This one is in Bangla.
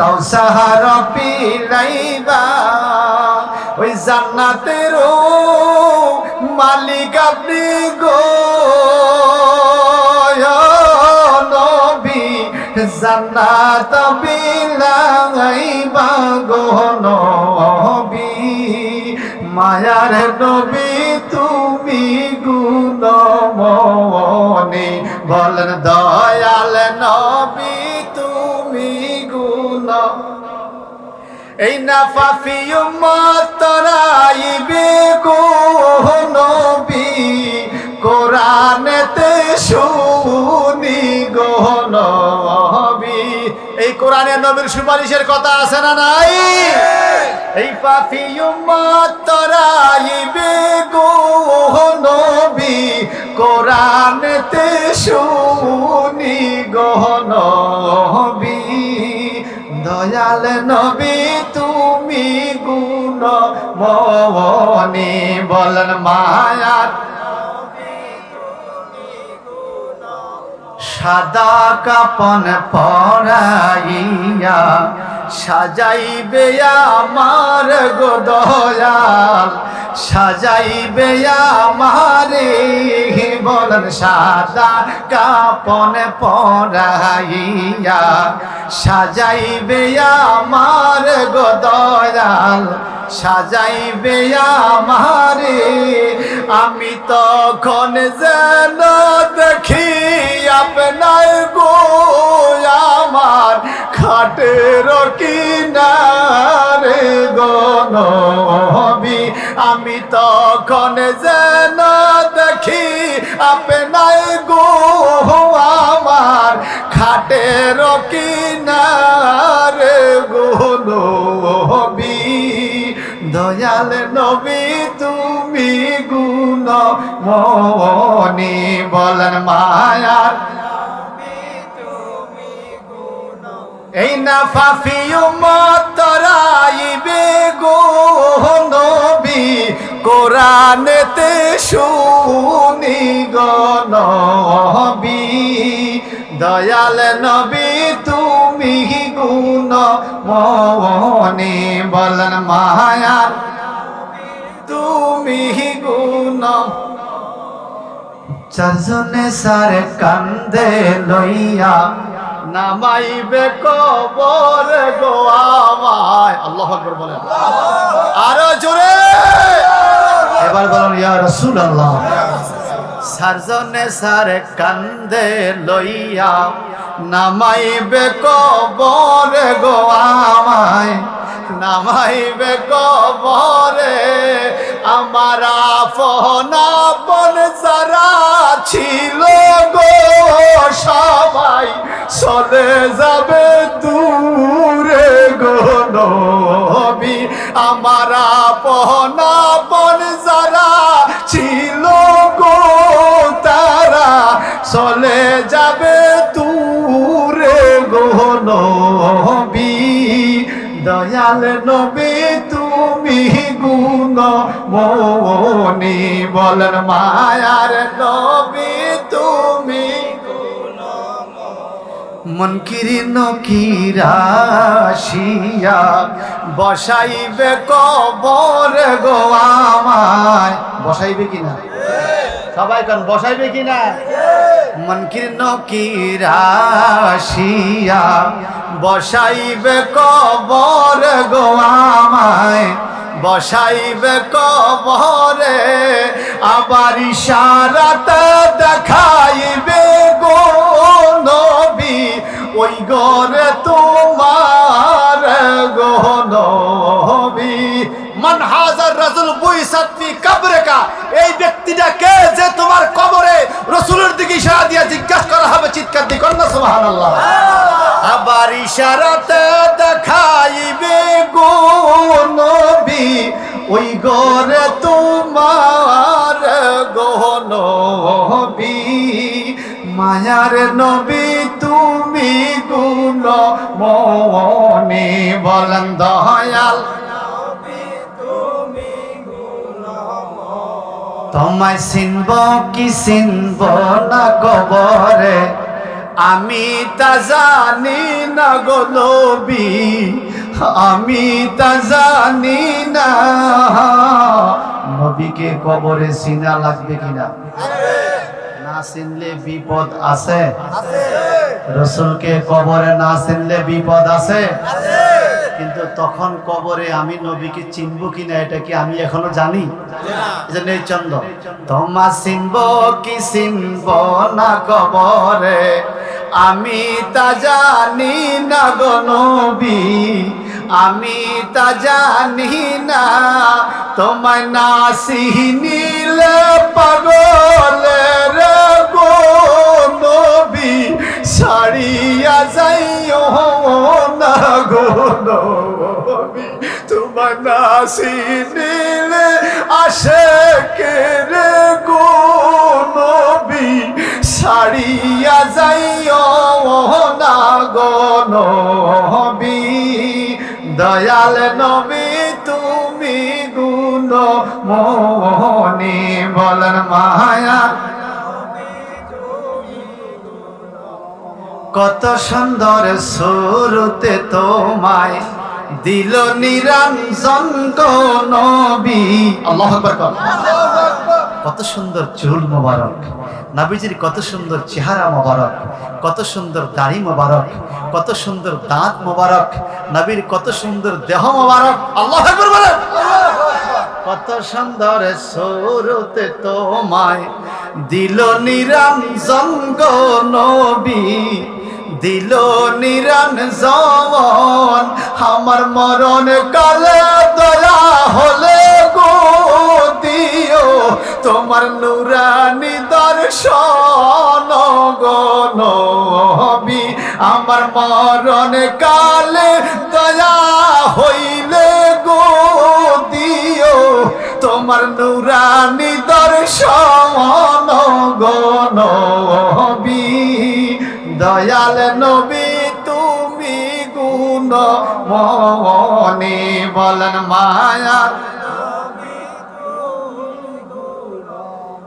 কৌসাহার পিলাইবা ওই জান্নাতের মালিক আপনি গো। নবী, জান্নাত বিলাইবা গো নবী। মায়ার নবী তুমি গুণমনি, বলেন দয়াল নবী। গুণ এই নাফাফি গো নবী, কোরআনেতে শুনি গো নবী। এই কোরআনে নবীর সুপারিশের কথা আছে না নাই? এই পাফি গো নবী, কোরআনেতে শুনি গো নবী। দয়াল নবী, তুমি গুণ মনি বলেন মায়ার সাদা কাপন পরাইয়া, সাজাইবে আমার গো দয়াল, সাজাইবে আমারে বলেন সাদা কাপন পরাইয়া, সাজাইবে আমার গো দয়াল, সাজাইবে আমারে। আমি তখন যেন দেখি আপনার গো আমার খাটের কিনারে গনবি আমি তখন যেন দেখি আপনার গো আমার খাটের কিনারে গনবি দয়াল নবী, তুমি গুণ মনি বলেন মায়ার এই না ফাফিউ মতরাইবে গো নবী। কোরআনেতে শুনি গো নবী। দয়াল নবী, তুমি গুণ মনি বলেন মায়ার তুমি গুণ চারজনে সারে কান্দে লইয়া নামাইবে কবর গো আমায়। আল্লাহ আকবার বলেন। আরও জোরে। এবার বলেন, ইয়া রাসূলুল্লাহ। সারজনে সারে কান্দে লইয়া নামাইবে কবর গো আমায়। নামাইবে কবরে আমার বন যারা ছিল গো, সবাই চলে যাবে দূরে গো নবী। আমার বন যারা ছিল গো, তারা চলে যাবে দূরে গো নবী। দয়াল নবী, তুমি মনি বলেন মায়ার নবী তুমি মনকিরি নকিরাশিয়া বসাইবে কবর গো আমায়। বসাইবে কিনা? সবাই কোন, বসাইবে কিনা? মনকির নকিরাশিয়া বসাইবে কবর গো আমায়। বসাইবে কবরে, আবার ইশারাতে দেখাইবে গো নবী, ওই গরে তোমার গো নবী। মান হাজার রাজুল বুইসাত ফি কবরকা, এই ব্যক্তিটা কে যে তোমার কবরে রসুলের দিকে ইশারা দিয়ে জিজ্ঞাসা করা হবে চিৎকার দিয়ে কন্যা সুবহানাল্লাহ। আবার ইশারাতে ওই গরে তোমার গো নবী মায়ার নবী, তুমি গুণ মনে বলেন দয়াল। তোমায় চিনব কি চিনব না কবরে? আমি তা জানি না গো নবী আমি তা জানি না। নবীকে কবরে চিনা লাগবে কিনা? না চিনলে বিপদ আছে। রসুলকে কবরে না চিনলে বিপদ আছে। কিন্তু তখন কবরে আমি নবীকে চিনবো কিনা, এটা কি আমি এখনও জানি? এই চন্দ্র। তোমা চিনব কি চিনব না কবরে? আমি তা জানি না গো নবী। আমি তা জানি না, তোমায় না চিনিলে পাগলের নবী সারিয়া যাইও না গো নবী তোমার না চিনিলে আসে কে রে গো নবী সারিয়া যাইও না গো নবী দয়াল নবী, তুমি গুণ মোহনী বলেন মায়া কত সুন্দর সুরতে তোমায় দিল নিরঞ্জন গো নবী আল্লাহ আকবার কর। কত সুন্দর চুল মোবারক। নাবিজির কত সুন্দর চেহারা মোবারক। কত সুন্দর দাড়ি মোবারক। কত সুন্দর দাঁত মোবারক। নবীর কত সুন্দর দেহ মোবারক। আল্লাহ কত সুন্দর সৌরতে তোমায় দিল নিরঞ্জন গো নবী। দিল নিরঞ্জন আমার মরণ কালে দয়া হলে তোমার নুরানি দর্শন গো নবী, আমার মরণ কালে দয়া হইলে গো দিও। তোমার নুরানি দর্শন গো নবী, দয়াল নবী, তুমি গুণ মনে বলেন মায়া